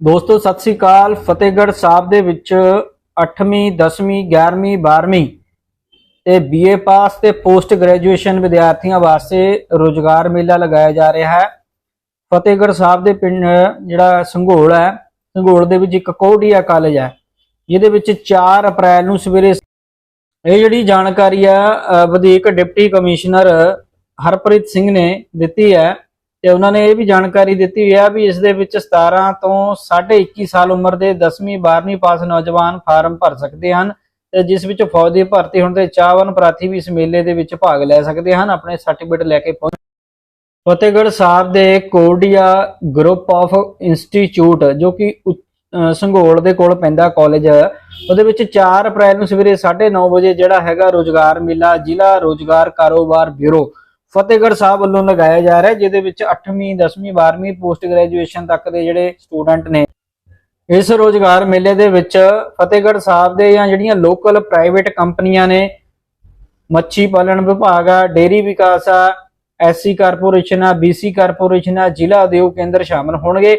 ਦੋਸਤੋ, ਸਤਿ ਸ੍ਰੀ ਅਕਾਲ। ਫਤਿਹਗੜ੍ਹ ਸਾਹਿਬ ਦੇ ਵਿੱਚ 8ਵੀਂ 10ਵੀਂ 11ਵੀਂ 12ਵੀਂ ਤੇ ਬੀਏ ਪਾਸ ਤੇ ਪੋਸਟ ਗ੍ਰੈਜੂਏਸ਼ਨ ਵਿਦਿਆਰਥੀਆਂ ਵਾਸਤੇ ਰੋਜ਼ਗਾਰ ਮੇਲਾ ਲਗਾਇਆ ਜਾ ਰਿਹਾ ਹੈ। ਫਤਿਹਗੜ੍ਹ ਸਾਹਿਬ ਦੇ ਪਿੰਡ, ਜਿਹੜਾ ਸੰਘੋਲ ਹੈ, ਸੰਘੋਲ ਦੇ ਵਿੱਚ ਇੱਕ ਕੋਡੀਆ ਕਾਲਜ ਹੈ। ਜਿਹਦੇ ਵਿੱਚ 4 ਅਪ੍ਰੈਲ ਨੂੰ ਸਵੇਰੇ ਇਹ ਜਿਹੜੀ ਜਾਣਕਾਰੀ ਆ ਵਧੀਕ ਡਿਪਟੀ ਕਮਿਸ਼ਨਰ ਹਰਪ੍ਰੀਤ ਸਿੰਘ ਨੇ ਦਿੱਤੀ ਹੈ। ਤੇ ਉਹਨਾਂ ਨੇ ਇਹ ਵੀ ਜਾਣਕਾਰੀ ਦਿੱਤੀ ਹੋਈ ਹੈ ਵੀ ਇਸ ਦੇ ਵਿੱਚ 17 ਤੋਂ 21 ਸਾਲ ਉਮਰ ਦੇ 10ਵੀਂ 12ਵੀਂ ਪਾਸ ਨੌਜਵਾਨ ਫਾਰਮ ਭਰ ਸਕਦੇ ਹਨ ਤੇ ਜਿਸ ਵਿੱਚ ਫੌਜ ਦੀ ਭਰਤੀ ਹੋਣ ਦੇ ਚਾਹਵਾਨ ਪ੍ਰਾਰਥੀ ਵੀ ਇਸ ਮੇਲੇ ਦੇ ਵਿੱਚ ਭਾਗ ਲੈ ਸਕਦੇ ਹਨ, ਆਪਣੇ ਸਰਟੀਫਿਕੇਟ ਲੈ ਕੇ ਪਹੁੰਚ ਫਤਿਹਗੜ੍ਹ ਸਾਹਿਬ ਦੇ ਕੋਡੀਆ ਗਰੁੱਪ ਆਫ ਇੰਸਟੀਚਿਊਟ, ਜੋ ਕਿ ਉ- ਸੰਘੋਲ ਦੇ ਕੋਲ ਪੈਂਦਾ ਕਾਲਜ। ਉਹਦੇ ਵਿੱਚ 4 ਅਪ੍ਰੈਲ ਨੂੰ ਸਵੇਰੇ 9:30 ਵਜੇ ਜਿਹੜਾ ਹੈਗਾ ਰੋਜ਼ਗਾਰ ਮੇਲਾ, ਜ਼ਿਲ੍ਹਾ ਰੋਜ਼ਗਾਰ ਕਾਰੋਬਾਰ ਬਿਊਰੋ ਫਤਿਹਗੜ੍ਹ ਸਾਹਿਬ ਵੱਲੋਂ ਲਗਾਇਆ ਜਾ ਰਿਹਾ, ਜਿਹਦੇ ਵਿੱਚ 8ਵੀਂ 10ਵੀਂ 12ਵੀਂ ਪੋਸਟ ਗ੍ਰੈਜੂਏਸ਼ਨ ਤੱਕ ਦੇ ਜਿਹੜੇ ਸਟੂਡੈਂਟ ਨੇ, ਇਸ ਰੋਜ਼ਗਾਰ ਮੇਲੇ ਦੇ ਵਿੱਚ ਫਤਿਹਗੜ੍ਹ ਸਾਹਿਬ ਦੇ ਜਾਂ ਜਿਹੜੀਆਂ ਲੋਕਲ ਪ੍ਰਾਈਵੇਟ ਕੰਪਨੀਆਂ ਨੇ, ਮੱਛੀ ਪਾਲਣ ਵਿਭਾਗ ਆ ਡੇਰੀ ਵਿਕਾਸ ਆ ਐਸਸੀ ਕਾਰਪੋਰੇਸ਼ਨ ਆ ਬੀਸੀ ਕਾਰਪੋਰੇਸ਼ਨ ਆ, ਜ਼ਿਲ੍ਹਾ ਉਦਯੋਗ ਕੇਂਦਰ ਸ਼ਾਮਲ ਹੋਣਗੇ।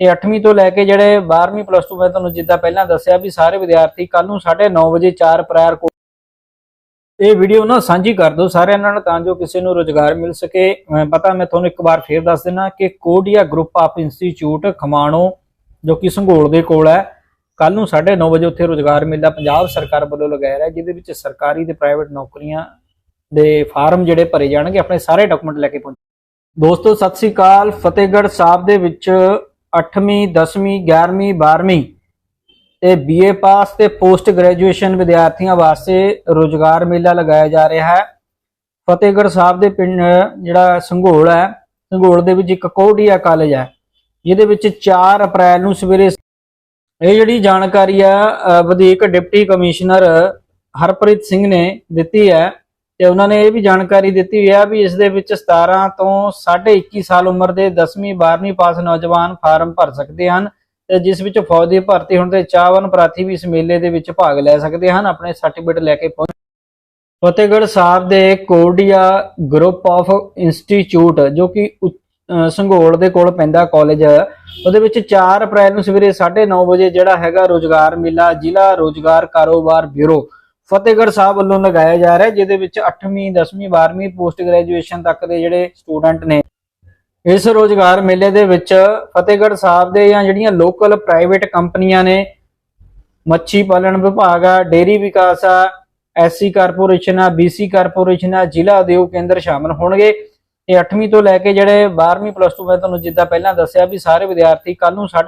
ਇਹ 8ਵੀਂ ਤੋਂ ਲੈ ਕੇ ਜਿਹੜੇ 12ਵੀਂ ਪਲੱਸ 2 ਮੈਂ ਤੁਹਾਨੂੰ ਜਿੱਦਾਂ ਪਹਿਲਾਂ ਦੱਸਿਆ ਵੀ ਸਾਰੇ ਵਿਦਿਆਰਥੀ ਕੱਲ ਨੂੰ 9:30 ਵਜੇ 4 ਅਪ੍ਰੈਲ ਕੋ ਇਹ ਵੀਡੀਓ ਨਾ ਸਾਂਝੀ ਕਰ ਦਿਓ ਸਾਰਿਆਂ ਨਾਲ ਤਾਂ ਜੋ ਕਿਸੇ ਨੂੰ ਰੋਜ਼ਗਾਰ ਮਿਲ ਸਕੇ। ਪਤਾ ਮੈਂ ਤੁਹਾਨੂੰ ਇੱਕ ਵਾਰ ਫੇਰ ਦੱਸ ਦਿੰਨਾ ਕਿ Kodiaq group of institute Khamano, ਜੋ ਕਿ ਸੰਘੋਲ ਦੇ ਕੋਲ ਹੈ ਕੱਲ ਨੂੰ 9:30 ਵਜੇ ਉੱਥੇ ਰੋਜ਼ਗਾਰ ਮੇਲਾ ਪੰਜਾਬ ਸਰਕਾਰ ਵੱਲੋਂ ਲਗਾਇਆ ਰਿਹਾ, ਜਿਹਦੇ ਵਿੱਚ ਸਰਕਾਰੀ ਤੇ ਪ੍ਰਾਈਵੇਟ ਨੌਕਰੀਆਂ ਦੇ ਫਾਰਮ ਜਿਹੜੇ ਭਰੇ ਜਾਣਗੇ, ਆਪਣੇ ਸਾਰੇ ਡਾਕੂਮੈਂਟ ਲੈ ਕੇ ਪਹੁੰਚ ਦੋਸਤੋ, ਸਤਿ ਸ੍ਰੀ ਅਕਾਲ। ਫਤਿਹਗੜ੍ਹ ਸਾਹਿਬ ਦੇ ਵਿੱਚ 8ਵੀਂ 10ਵੀਂ 11ਵੀਂ 12ਵੀਂ ਤੇ ਬੀਏ ਪਾਸ ਤੇ ਪੋਸਟ ਗ੍ਰੈਜੂਏਸ਼ਨ ਵਿਦਿਆਰਥੀਆਂ ਵਾਸਤੇ ਰੋਜ਼ਗਾਰ ਮੇਲਾ ਲਗਾਇਆ ਜਾ ਰਿਹਾ ਹੈ। ਫਤਿਹਗੜ੍ਹ ਸਾਹਿਬ ਦੇ ਪਿੰਡ, ਜਿਹੜਾ ਸੰਘੋਲ ਹੈ, ਸੰਘੋਲ ਦੇ ਵਿੱਚ ਇੱਕ ਕੋਡੀਆ ਕਾਲਜ ਹੈ। ਜਿਹਦੇ ਵਿੱਚ 4 ਅਪ੍ਰੈਲ ਨੂੰ ਸਵੇਰੇ ਇਹ ਜਿਹੜੀ ਜਾਣਕਾਰੀ ਆ ਵਧੀਕ ਡਿਪਟੀ ਕਮਿਸ਼ਨਰ ਹਰਪ੍ਰੀਤ ਸਿੰਘ ਨੇ ਦਿੱਤੀ ਹੈ ਤੇ ਉਹਨਾਂ ਨੇ ਇਹ ਵੀ ਜਾਣਕਾਰੀ ਦਿੱਤੀ ਹੋਈ ਹੈ ਵੀ ਇਸ ਦੇ ਵਿੱਚ 17 ਤੋਂ 21 ਸਾਲ ਉਮਰ ਦੇ 10ਵੀਂ 12ਵੀਂ ਪਾਸ ਨੌਜਵਾਨ ਫਾਰਮ ਭਰ ਸਕਦੇ ਹਨ। ਤੇ ਜਿਸ ਵਿੱਚ ਫੌਜ ਦੀ ਭਰਤੀ ਹੋਣ ਦੇ ਚਾਹਵਾਨ ਪ੍ਰਾਰਥੀ ਵੀ ਇਸ ਮੇਲੇ ਦੇ ਵਿੱਚ ਭਾਗ ਲੈ ਸਕਦੇ ਹਨ, ਆਪਣੇ ਸਰਟੀਫਿਕੇਟ ਲੈ ਕੇ ਪਹੁੰਚ ਫਤਿਹਗੜ੍ਹ ਸਾਹਿਬ ਦੇ ਕੋਡੀਆ ਗਰੁੱਪ ਆਫ ਇੰਸਟੀਚਿਊਟ, ਜੋ ਕਿ ਸੰਘੋਲ ਦੇ ਕੋਲ ਪੈਂਦਾ ਕਾਲਜ। ਉਹਦੇ ਵਿੱਚ 4 ਅਪ੍ਰੈਲ ਨੂੰ ਸਵੇਰੇ 9:30 ਵਜੇ ਜਿਹੜਾ ਹੈਗਾ ਰੋਜ਼ਗਾਰ ਮੇਲਾ, ਜ਼ਿਲ੍ਹਾ ਰੋਜ਼ਗਾਰ ਕਾਰੋਬਾਰ ਬਿਊਰੋ ਫਤਿਹਗੜ੍ਹ ਸਾਹਿਬ ਵੱਲੋਂ ਲਗਾਇਆ ਜਾ ਰਿਹਾ, ਜਿਹਦੇ ਵਿੱਚ 8ਵੀਂ 10ਵੀਂ 12ਵੀਂ ਪੋਸਟ ਗ੍ਰੈਜੂਏਸ਼ਨ ਤੱਕ ਦੇ ਜਿਹੜੇ ਸਟੂਡੈਂਟ ਨੇ ਇਸ ਰੋਜ਼ਗਾਰ ਮੇਲੇ ਦੇ ਵਿੱਚ ਫਤਿਹਗੜ੍ਹ ਸਾਹਿਬ ਦੇ ਜਾਂ ਜਿਹੜੀਆਂ ਲੋਕਲ ਪ੍ਰਾਈਵੇਟ ਕੰਪਨੀਆਂ ਨੇ, ਮੱਛੀ ਪਾਲਣ ਵਿਭਾਗ ਆ ਡੇਰੀ ਵਿਕਾਸ ਆ ਐਸਸੀ ਕਾਰਪੋਰੇਸ਼ਨ ਆ ਬੀਸੀ ਕਾਰਪੋਰੇਸ਼ਨ ਆ, ਜ਼ਿਲ੍ਹਾ ਉਦਯੋਗ ਕੇਂਦਰ ਸ਼ਾਮਲ ਹੋਣਗੇ। ਇਹ 8ਵੀਂ ਤੋਂ ਲੈ ਕੇ ਜਿਹੜੇ 12ਵੀਂ ਪਲੱਸ 2 ਮੈਂ ਤੁਹਾਨੂੰ ਜਿੱਦਾਂ ਪਹਿਲਾਂ ਦੱਸਿਆ ਵੀ ਸਾਰੇ ਵਿਦਿਆਰਥੀ ਕੱਲ ਨੂੰ